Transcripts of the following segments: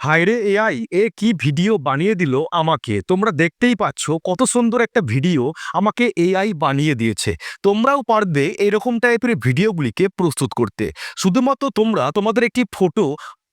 হায়রে এআই এ কি ভিডিও বানিয়ে দিল আমাকে? তোমরা দেখতেই পাচ্ছ কত সুন্দর একটা ভিডিও আমাকে এআই বানিয়ে দিয়েছে। তোমরাও পারবে এরকম টাইপের ভিডিওগুলিকে প্রস্তুত করতে। শুধুমাত্র তোমরা তোমাদের একটি ফটো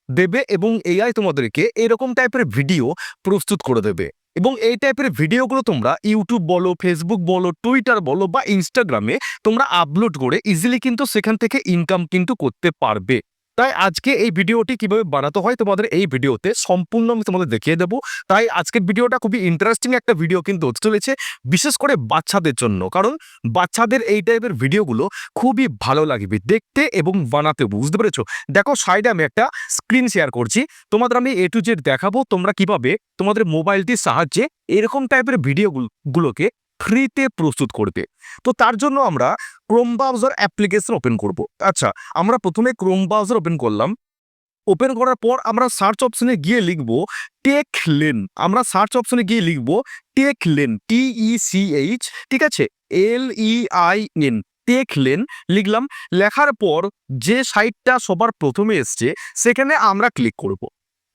দেবে এবং এআই তোমাদেরকে এরকম টাইপের ভিডিও প্রস্তুত করে দেবে। এবং এই টাইপের ভিডিওগুলো তোমরা ইউটিউব বলো, ফেসবুক বলো, টুইটার বলো বা ইনস্টাগ্রামে তোমরা আপলোড করে ইজিলি কিন্তু সেখান থেকে ইনকাম কিন্তু করতে পারবে। তাই আজকে এই ভিডিওটি কীভাবে বানাতে হয় তোমাদের এই ভিডিওতে সম্পূর্ণ আমি তোমাদের দেখিয়ে দেবো। তাই আজকের ভিডিওটা খুবই ইন্টারেস্টিং একটা ভিডিও কিন্তু হতে চলেছে, বিশেষ করে বাচ্চাদের জন্য। কারণ বাচ্চাদের এই টাইপের ভিডিওগুলো খুবই ভালো লাগবে দেখতে এবং বানাতে, বুঝতে পেরেছ? দেখো সাইডে আমি একটা স্ক্রিন শেয়ার করছি। তোমাদের আমি এ টু জেড দেখাবো, তোমরা কীভাবে তোমাদের মোবাইলটির সাহায্যে এরকম টাইপের ভিডিওগুলোকে ফ্রিতে প্রস্তুত করবে। তো তার জন্য আমরা ক্রোম ব্রাউজার অ্যাপ্লিকেশন ওপেন করব। আচ্ছা আমরা প্রথমে ক্রোম ব্রাউজার ওপেন করলাম। ওপেন করার পর আমরা সার্চ অপশনে গিয়ে লিখব টেক লেন আমরা সার্চ অপশনে গিয়ে লিখব tech len T E C H ঠিক আছে? L E I N tech len লিখলাম। লেখার পর যে সাইটটা সবার প্রথমে এসছে, সেখানে আমরা ক্লিক করব।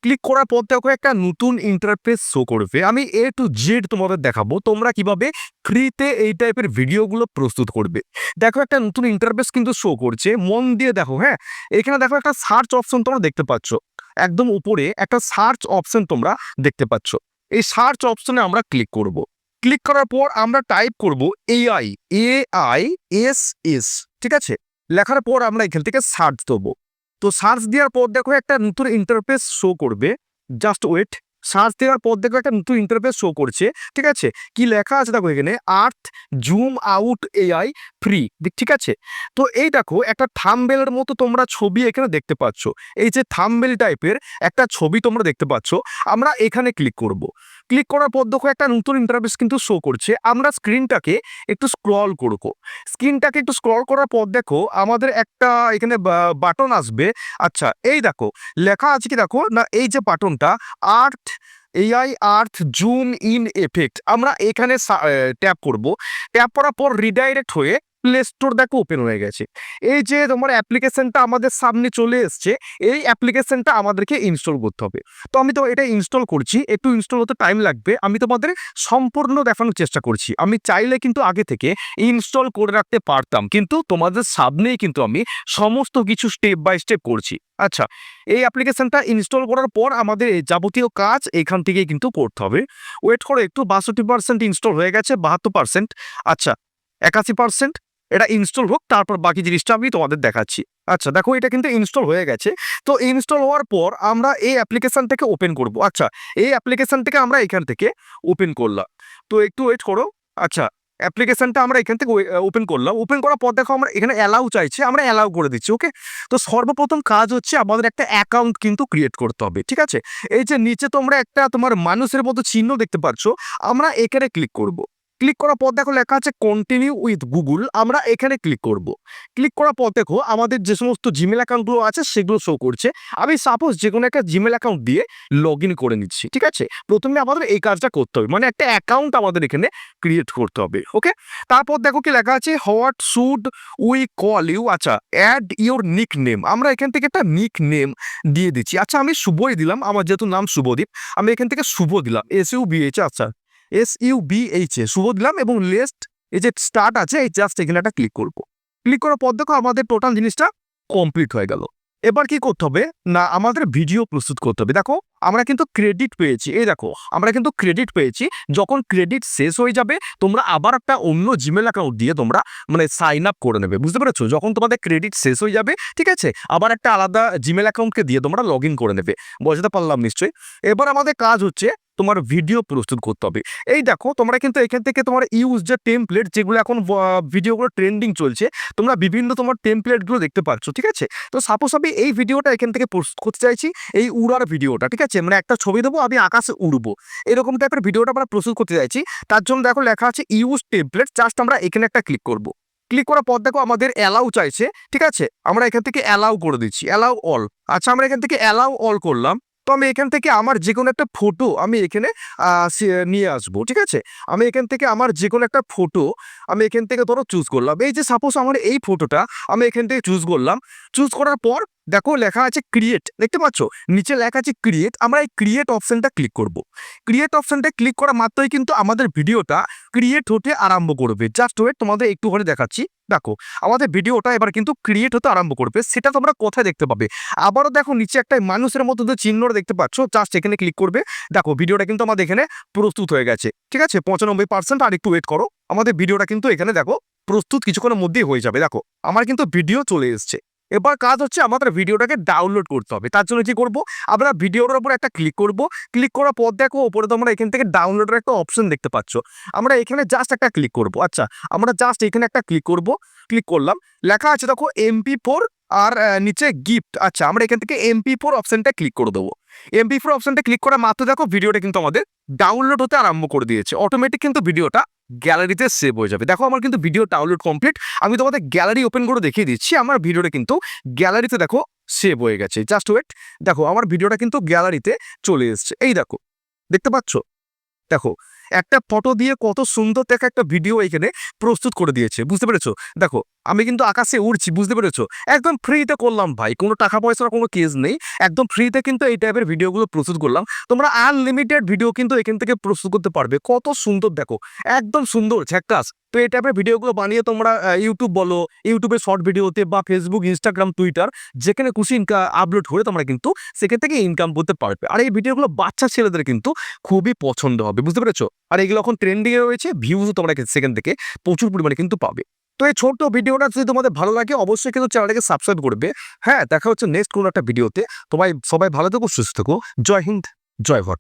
ক্লিক করার পর দেখো একটা নতুন ইন্টারফেস শো করবে। আমি এ টু জেড তোমাদের দেখাবো, তোমরা কীভাবে ফ্রিতে এই টাইপের ভিডিওগুলো প্রস্তুত করবে। দেখো একটা নতুন ইন্টারফেস কিন্তু শো করছে, মন দিয়ে দেখো হ্যাঁ? এখানে দেখো একটা সার্চ অপশন তোমরা দেখতে পাচ্ছ। একদম উপরে একটা সার্চ অপশন তোমরা দেখতে পাচ্ছ। এই সার্চ অপশনে আমরা ক্লিক করব। ক্লিক করার পর আমরা টাইপ করব AI A I S S ঠিক আছে? লেখার পর আমরা এখান থেকে সার্চ দেবো। তো সার্চ দেওয়ার পর দেখো একটা নতুন ইন্টারফেস শো করবে। জাস্ট ওয়েট সার্চ দেওয়ার পর দেখো একটা নতুন ইন্টারফেস শো করছে, ঠিক আছে? কি লেখা আছে দেখো এখানে? Earth zoom out AI free ঠিক আছে? তো এই দেখো, একটা থামবেলের মতো তোমরা ছবি এখানে দেখতে পাচ্ছ। এই যে থামবেল টাইপের একটা ছবি তোমরা দেখতে পাচ্ছ। আমরা এখানে ক্লিক করব। ক্লিক করার পর দেখো একটা নতুন ইন্টারফেস কিন্তু শো করছে। আমরা স্ক্রিনটাকে একটু স্ক্রল করব। স্ক্রিনটাকে একটু স্ক্রল করার পর দেখো, আমাদের একটা এখানে বাটন আসবে। আচ্ছা এই দেখো, লেখা আছে কি দেখো? না, এই যে বাটনটা earth AI earth zoom in effect আমরা এখানে ট্যাপ করব। ট্যাপ করার পর রিডাইরেক্ট হয়ে প্লে স্টোর দেখো ওপেন হয়ে গেছে। এই যে তোমার অ্যাপ্লিকেশনটা আমাদের সামনে চলে এসছে, এই অ্যাপ্লিকেশনটা আমাদেরকে ইনস্টল করতে হবে। তো আমি তো এটা ইনস্টল করছি, একটু ইনস্টল হতে টাইম লাগবে। আমি তোমাদের সম্পূর্ণ দেখানোর চেষ্টা করছি। আমি চাইলে কিন্তু আগে থেকে ইনস্টল করে রাখতে পারতাম, কিন্তু তোমাদের সামনেই কিন্তু আমি সমস্ত কিছু স্টেপ বাই স্টেপ করছি। আচ্ছা এই অ্যাপ্লিকেশনটা ইনস্টল করার পর আমাদের যাবতীয় কাজ এখান থেকেই কিন্তু করতে হবে। ওয়েট করো, একটু বাষট্টি পার্সেন্ট ইনস্টল হয়ে গেছে, বাহাত্তর পার্সেন্ট আচ্ছা একাশি পার্সেন্ট এটা ইনস্টল হোক, তারপর বাকি জিনিসটা আমি তোমাদের দেখাচ্ছি। আচ্ছা দেখো এটা কিন্তু ইনস্টল হয়ে গেছে। তো ইনস্টল হওয়ার পর আমরা এই অ্যাপ্লিকেশন থেকে ওপেন করব। আচ্ছা এই অ্যাপ্লিকেশন থেকে আমরা এখান থেকে ওপেন করলাম। তো একটু ওয়েট করো। আচ্ছা অ্যাপ্লিকেশনটা আমরা এখান থেকে ওপেন করলাম। ওপেন করার পর দেখো আমরা এখানে অ্যালাউ চাইছে, আমরা অ্যালাউ করে দিচ্ছি ওকে তো সর্বপ্রথম কাজ হচ্ছে আমাদের একটা অ্যাকাউন্ট কিন্তু ক্রিয়েট করতে হবে, ঠিক আছে? এই যে নিচে তোমরা একটা তোমার মানুষের মতো চিহ্ন দেখতে পাচ্ছ, আমরা এখানে ক্লিক করব। ক্লিক করার পর দেখো লেখা আছে কন্টিনিউ উইথ গুগল আমরা এখানে ক্লিক করব। ক্লিক করার পর দেখো আমাদের যে সমস্ত জিমেল অ্যাকাউন্টগুলো আছে সেগুলো শো করছে। আমি সাপোজ যে কোনো একটা জিমেল অ্যাকাউন্ট দিয়ে লগ করে নিচ্ছি, ঠিক আছে? প্রথমে আমাদের এই কাজটা করতে হবে মানে একটা অ্যাকাউন্ট আমাদের এখানে ক্রিয়েট করতে হবে ওকে তারপর দেখো কি লেখা আছে what should we call you আচ্ছা অ্যাড ইউর নিক নেম আমরা এখান থেকে একটা নিক নেম দিয়ে দিচ্ছি। আচ্ছা আমি শুভই দিলাম, আমার যেহেতু নাম শুভদীপ, আমি এখান থেকে শুভ দিলাম এস ইউ বিএইচ আচ্ছা। S U B H A Subha দিলাম এবং লেস্ট এই যে স্টার্ট আছে, এই জাস্ট এখানে একটা ক্লিক করব। ক্লিক করার পর দেখো আমাদের টোটাল জিনিসটা কমপ্লিট হয়ে গেল। এবার কি করতে হবে? না, আমাদের ভিডিও প্রস্তুত করতে হবে। দেখো, আমরা কিন্তু ক্রেডিট পেয়েছি। এই দেখো, আমরা কিন্তু ক্রেডিট পেয়েছি। যখন ক্রেডিট শেষ হয়ে যাবে, তোমরা আবার একটা অন্য জিমেল অ্যাকাউন্ট দিয়ে তোমরা মানে সাইন আপ করে নেবে। বুঝতে পেরেছ? যখন তোমাদের ক্রেডিট শেষ হয়ে যাবে, ঠিক আছে? আবার একটা আলাদা জিমেল অ্যাকাউন্টকে দিয়ে তোমরা লগ করে নেবে। বোঝাতে পারলাম নিশ্চয়ই? এবার আমাদের কাজ হচ্ছে তোমার ভিডিও প্রস্তুত করতে হবে। এই দেখো, তোমরা কিন্তু এখান থেকে তোমার ইউজ যে টেমপ্লেট যেগুলো এখন ভিডিওগুলো ট্রেন্ডিং চলছে, তোমরা বিভিন্ন তোমার টেমপ্লেটগুলো দেখতে পাচ্ছ, ঠিক আছে? তো সাপোজ আমি এই ভিডিওটা এখান থেকে প্রস্তুত করতে চাইছি, এই উড়ার ভিডিওটা ঠিক আছে? মানে একটা ছবি দেবো, আমি আকাশে উড়বো। এরকম টাইপের ভিডিওটা আমরা প্রস্তুত করতে চাইছি। তার জন্য দেখো লেখা আছে ইউজ টেমপ্লেট জাস্ট আমরা এখানে একটা ক্লিক করব। ক্লিক করার পর দেখো আমাদের অ্যালাউ চাইছে, ঠিক আছে? আমরা এখান থেকে অ্যালাউ করে দিচ্ছি অ্যালাউ অল আচ্ছা আমরা এখান থেকে অ্যালাউ অল করলাম। তো আমি এখান থেকে আমার যে কোনো একটা ফটো আমি এখানে নিয়ে আসব, ঠিক আছে? আমি এখান থেকে আমার যে কোনো একটা ফটো আমি এখান থেকে ধরো চুজ করলাম। এই যে সাপোজ আমার এই ফটোটা আমি এখান থেকে চুজ করলাম। চুজ করার পর দেখো লেখা আছে ক্রিয়েট দেখতে পাচ্ছ? নিচে লেখা আছে ক্রিয়েট আমরা এই ক্রিয়েট অপশনটা ক্লিক করব। ক্রিয়েট অপশনটা ক্লিক করা মাত্রই কিন্তু আমাদের ভিডিওটা ক্রিয়েট হতে আরম্ভ করবে। জাস্ট ওয়েট তোমাদের একটু করে দেখাচ্ছি। দেখো, আমাদের ভিডিওটা এবার কিন্তু ক্রিয়েট হতে আরম্ভ করবে। সেটা তোমরা কোথায় দেখতে পাবে? আবারও দেখো নিচে একটা মানুষের মতো যে চিহ্নটা দেখতে পাচ্ছ জাস্ট এখানে ক্লিক করবে। দেখো ভিডিওটা কিন্তু আমাদের এখানে প্রস্তুত হয়ে গেছে। ঠিক আছে? পঁচানব্বই পার্সেন্ট আর একটু ওয়েট করো। আমাদের ভিডিওটা কিন্তু এখানে দেখো প্রস্তুত কিছুক্ষণের মধ্যেই হয়ে যাবে। দেখো, আমার কিন্তু ভিডিও চলে এসছে। এবার কাজ হচ্ছে আমাদের ভিডিওটাকে ডাউনলোড করতে হবে। তার জন্য কি করব? আমরা ভিডিওর উপর একটা ক্লিক করব। ক্লিক করার পর দেখো ওপরে তোমরা এখান থেকে ডাউনলোডের একটা অপশন দেখতে পাচ্ছ। আমরা এখানে জাস্ট একটা ক্লিক করব। আচ্ছা আমরা জাস্ট এখানে একটা ক্লিক করব। ক্লিক করলাম। লেখা আছে দেখো এমপি ফোর আর নিচে গিফট আচ্ছা আমরা এখান থেকে এমপি ফোর অপশনটা ক্লিক করে দেবো। এমপি ফোর অপশনটা ক্লিক করা মাত্র দেখো ভিডিওটা কিন্তু আমাদের ডাউনলোড হতে আরম্ভ করে দিয়েছে। অটোমেটিক কিন্তু ভিডিওটা গ্যালারিতে সেভ হয়ে যাবে। দেখো আমার কিন্তু ভিডিও ডাউনলোড কমপ্লিট আমি তোমাদের গ্যালারি ওপেন করে দেখিয়ে দিচ্ছি। আমার ভিডিওটা কিন্তু গ্যালারিতে দেখো সেভ হয়ে গেছে। জাস্ট ওয়েট দেখো, আমার ভিডিওটা কিন্তু গ্যালারিতে চলে এসেছে। এই দেখো, দেখতে পাচ্ছ? দেখো, একটা ফটো দিয়ে কত সুন্দর দেখা একটা ভিডিও এখানে প্রস্তুত করে দিয়েছে। বুঝতে পেরেছ? দেখো আমি কিন্তু আকাশে উড়ছি, বুঝতে পেরেছ? একদম ফ্রিতে করলাম ভাই, কোনো টাকা পয়সার কোনো কেস নেই। একদম ফ্রিতে কিন্তু এই টাইপের ভিডিওগুলো প্রস্তুত করলাম। তোমরা আনলিমিটেড ভিডিও কিন্তু এখান থেকে প্রস্তুত করতে পারবে। কত সুন্দর দেখো, একদম সুন্দর ঝ্যাক্কাস তো এই টাইপের ভিডিওগুলো বানিয়ে তোমরা ইউটিউব বলো ইউটিউবে শর্ট ভিডিওতে বা ফেসবুক ইনস্টাগ্রাম টুইটার যেখানে খুশি ইনকাম আপলোড করে তোমরা কিন্তু সেখান থেকে ইনকাম করতে পারবে। আর এই ভিডিওগুলো বাচ্চা ছেলেদের কিন্তু খুবই পছন্দ হবে, বুঝতে পেরেছ? আর এগুলো এখন ট্রেন্ডিংয়ে রয়েছে ভিউজও তোমরা সেখান থেকে প্রচুর পরিমাণে কিন্তু পাবে। তো এই ছোট্ট ভিডিওটা যদি তোমাদের ভালো লাগে, অবশ্যই কিন্তু চ্যানেলটাকে সাবস্ক্রাইব করবে। হ্যাঁ দেখা হচ্ছে নেক্সট কোনো একটা ভিডিওতে তোমায় সবাই ভালো থেকো, সুস্থ থেকো। জয় হিন্দ, জয় ভট